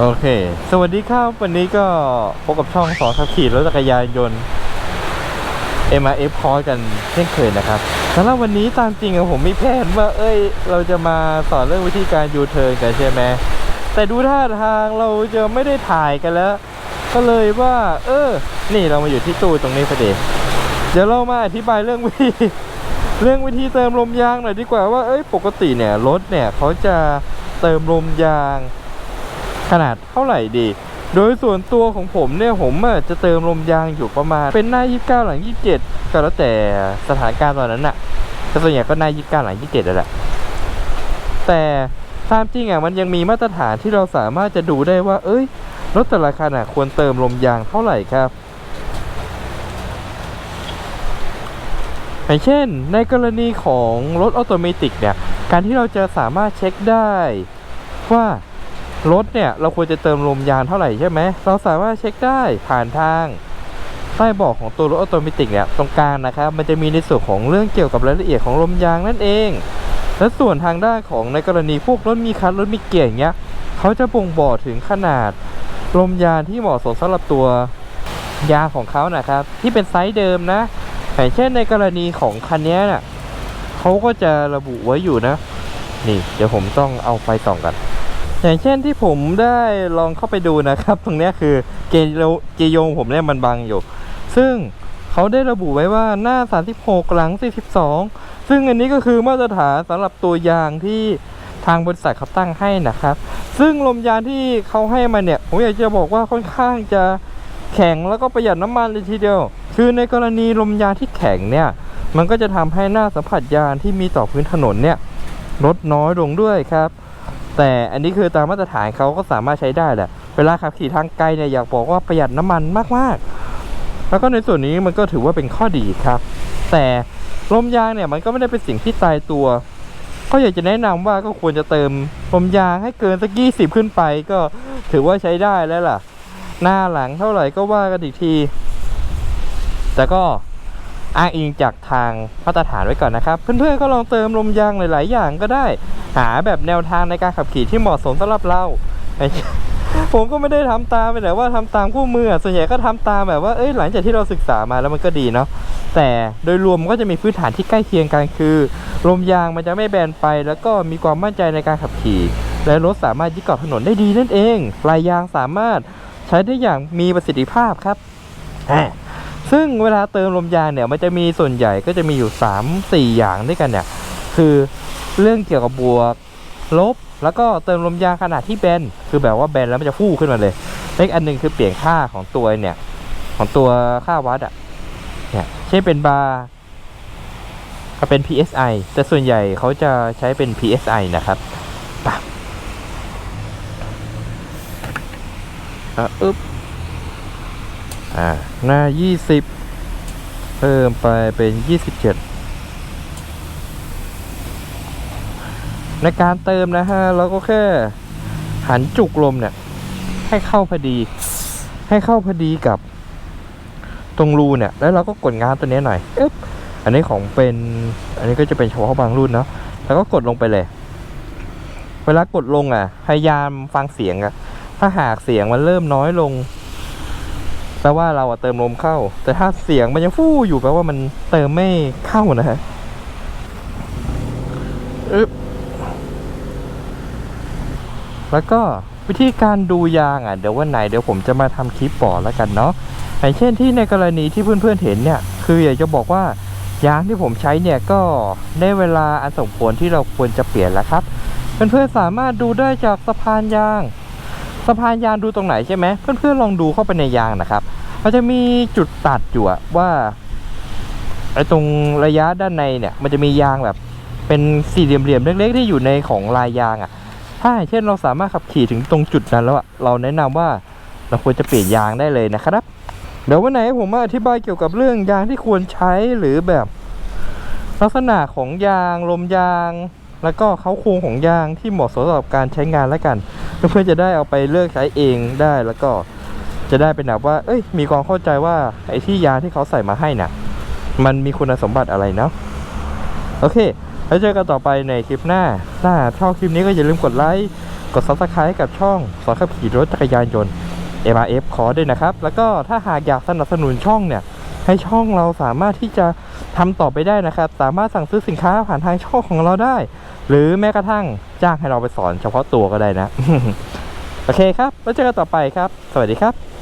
โอเค สวัสดีครับ วันนี้ก็พบกับช่องสอนขับขี่รถจักรยานยนต์ MRF c o r s กันเช่นเคยนะครับสำหรับวันนี้ตามจริงอะผมมีแผนว่าเอ้ย เราจะมาสอนเรื่องวิธีการยูเทิร์นกันใช่ไหมแต่ดูท่าทางเราจะไม่ได้ถ่ายกันแล้ว ก็เลยว่า เออ นี่เรามาอยู่ที่ตู้ตรงนี้พอดีเดี๋ยวเรามาอธิบายเรื่องวิธีเรื่องวิธีเติมลมยางหน่อยดีกว่าว่าเอ้ยปกติเนี่ยรถเนี่ยเขาจะเติมลมยาง ขนาดเท่าไหร่ดี โดยส่วนตัวของผมเนี่ยผมจะเติมลมยางอยู่ประมาณ เป็นหน้า 29 หลัง 27 ก็แล้วแต่สถานการณ์ตอนนั้นน่ะแต่ส่วนใหญ่ก็หน้า 29 หลัง 27แหละแต่ตามจริงอะมันยังมีมาตรฐานที่เราสามารถจะดูได้ว่า เอ้ยรถแต่ละคันอะควรเติมลมยางเท่าไหร่ครับอย่างเช่น ในกรณีของรถออโตเมติกเนี่ย การที่เราจะสามารถเช็คได้ว่า รถเนี่ยเราควรจะเติมลมยางเท่าไหร่ใช่ไหมเราสามารถเช็คได้ผ่านทางใต้เบอกของตัวรถออโตเมติกเนี่ยตรงกลางนะครับมันจะมีในส่วนของเรื่องเกี่ยวกับรายละเอียดของลมยางนั่นเอง และส่วนทางด้านของในกรณีพวกรถมีคันรถมีเกียร์อย่างเงี้ยเขาจะบ่งบอกถึงขนาดลมยางที่เหมาะสมสำหรับตัวยางของเขานะครับ ที่เป็นไซส์เดิมนะอย่างเช่นในกรณีของคันนี้น่ะเขาก็จะระบุไว้อยู่นะ นี่ เดี๋ยวผมต้องเอาไฟส่องกัน อย่างเช่นที่ผมได้ลองเข้าไปดูนะครับ ตรงนี้คือเกยโลเกโยงผมเนี่ยมันบังอยู่ ซึ่งเขาได้ระบุไว้ว่าหน้า 36 หลัง 42 ซึ่งอันนี้ก็คือมาตรฐานสำหรับตัวยางที่ทางบริษัทเขาตั้งให้นะครับ ซึ่งลมยางที่เขาให้มาเนี่ย ผมอยากจะบอกว่าค่อนข้างจะแข็งแล้วก็ประหยัดน้ำมันเลยทีเดียว คือในกรณีลมยางที่แข็งเนี่ย มันก็จะทำให้หน้าสัมผัสยางที่มีต่อพื้นถนนเนี่ยลดน้อยลงด้วยครับ แต่อันนี้คือตามมาตรฐานเขาก็สามารถใช้ได้แหละ เวลาขับขี่ทางไกลเนี่ยอยากบอกว่าประหยัดน้ำมันมากๆ แล้วก็ในส่วนนี้มันก็ถือว่าเป็นข้อดีครับ แต่ลมยางเนี่ยมันก็ไม่ได้เป็นสิ่งที่ตายตัว ก็อยากจะแนะนำว่าก็ควรจะเติมลมยางให้เกินสักยี่สิบขึ้นไป ก็ถือว่าใช้ได้แล้วล่ะ หน้าหลังเท่าไหร่ก็ว่ากันอีกที แต่ก็ อ้างอิงจากทางมาตรฐานไว้ก่อนนะครับ เพื่อนๆก็ลองเติมลมยางหลาย ๆ อย่างก็ได้ หาแบบแนวทางในการขับขี่ที่เหมาะสมสำหรับเราผมก็ไม่ได้ทำตามไปแต่ว่าทำตามคู่มือส่วนใหญ่ก็ทำตามแบบว่าเอ้ยหลังจากที่เราศึกษามาแล้วมันก็ดีเนาะแต่โดยรวมมันก็จะมีพื้นฐานที่ใกล้เคียงกันคือลมยางมันจะไม่แบนไป แล้วก็มีความมั่นใจในการขับขี่ และรถสามารถยึดเกาะถนนได้ดีนั่นเองปลายยางสามารถใช้ได้อย่างมีประสิทธิภาพครับอ่า ซึ่งเวลาเติมลมยางเนี่ยมันจะมีส่วนใหญ่ก็จะมีอยู่ 3 4 อย่างด้วยกันเนี่ยคือเรื่องเกี่ยวกับบวกลบ แล้วก็เติมลมยางขนาดที่แบนคือแบบว่าแบนแล้วมันจะฟู่ขึ้นมาเลยเลขอันหนึงคือเปลี่ยนค่าของตัวเนี่ยของตัวค่าวัดอะเนี่ยเช่นเป็นบาร์ก็เป็น PSI แต่ส่วนใหญ่เขาจะใช้เป็น PSI นะครับปอะอึ๊บ อ่าหน้า 20 เพิ่มไปเป็น 27 ในการเติมนะฮะเราก็แค่หันจุกลมเนี่ย ให้เข้าพอดี ให้เข้าพอดีกับตรงรูเนี่ย แล้วเราก็กดงานตัวนี้หน่อยอึ๊บอันนี้ของเป็น อันนี้ก็จะเป็นเฉพาะบางรุ่นเนาะแล้วก็กดลงไปเลย เวลากดลงอะ พยายามฟังเสียงอะ ถ้าหากเสียงมันเริ่มน้อยลง ลว่าเราอะเติมลมเข้า แต่ถ้าเสียงมันยังฟู่อยู่แปลว่ามันเติมไม่เข้านะฮะอึ๊บแล้วก็วิธีการดูยางอะเดี๋ยววันไหนเดี๋ยวผมจะมาทำคลิปบอแล้วกันเนาะอย่างเช่นที่ในกรณีที่เพื่อนๆเห็นเนี่ย คืออยากจะบอกว่ายางที่ผมใช้เนี่ยก็ได้เวลาอันสมควรที่เราควรจะเปลี่ยนแล้วครับ เพื่อนๆสามารถดูได้จากสะพานยาง สะพานยางดูตรงไหนใช่ไหมเพื่อนๆลองดูเข้าไปในยางนะครับมันจะมีจุดตัดอยู่ว่าไอ้ตรงระยะด้านในเนี่ย มันจะมียางแบบเป็นสี่เหลี่ยมๆเล็ก ๆ ที่อยู่ในของลายยางอะถ้าอย่างเช่นเราสามารถขับขี่ถึงตรงจุดนั้นแล้วอะเราแนะนำว่าเราควรจะเปลี่ยนยางได้เลยนะครับ เดี๋ยววันไหนผมมาอธิบายเกี่ยวกับเรื่องยางที่ควรใช้หรือแบบ ลักษณะของยางลมยาง แล้วก็เขาโครงของยางที่เหมาะสมสำหรับการใช้งานแล้วกัน เพื่อจะได้เอาไปเลือกใช้เองได้แล้วก็จะได้เป็นแบบว่า เอ้ย มีความเข้าใจว่าไอ้ที่ยาที่เขาใส่มาให้น่ะ มันมีคุณสมบัติอะไรเนาะโอเค แล้วเจอกันต่อไปในคลิปหน้าถ้าชอบคลิปนี้ก็อย่าลืมกดไลค์ กด subscribe ให้กับช่องสอนขับขี่รถจักรยานยนต์ MRF ขอด้วยนะครับ แล้วก็ถ้าหากอยากสนับสนุนช่องเนี่ย ให้ช่องเราสามารถที่จะ ทำต่อไปได้นะครับ สามารถสั่งซื้อสินค้าผ่านทางช่องของเราได้ หรือแม้กระทั่งจ้างให้เราไปสอนเฉพาะตัวก็ได้นะ โอเคครับ แล้วเจอกันต่อไปครับ สวัสดีครับ